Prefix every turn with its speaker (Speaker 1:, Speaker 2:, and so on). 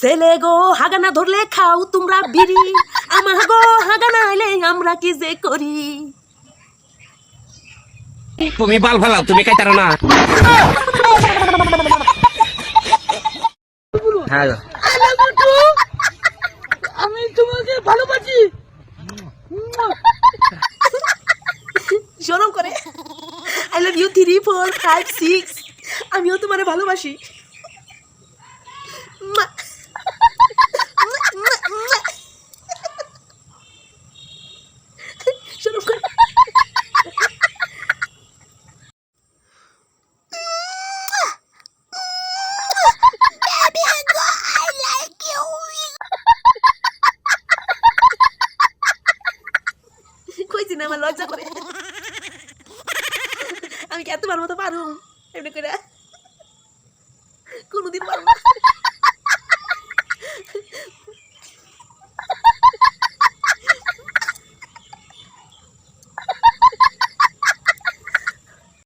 Speaker 1: ছেলে গো হাগানা ধরলে খাও তোমরা বিড়ি। আমার গো হাগানা এলে আমরা কি যে করি?
Speaker 2: তুমি বাল ফালাও তুমি কাইতারো না। হ্যাঁ
Speaker 3: আমি তোমাকে ভালোবাসি।
Speaker 1: শরম করে। I love you three four five six আমিও তোমার ভালোবাসি। কইছি না লজ্জা করে? আমি কি এতবার মতো পারুম এমনি করে। কোনোদিন পারব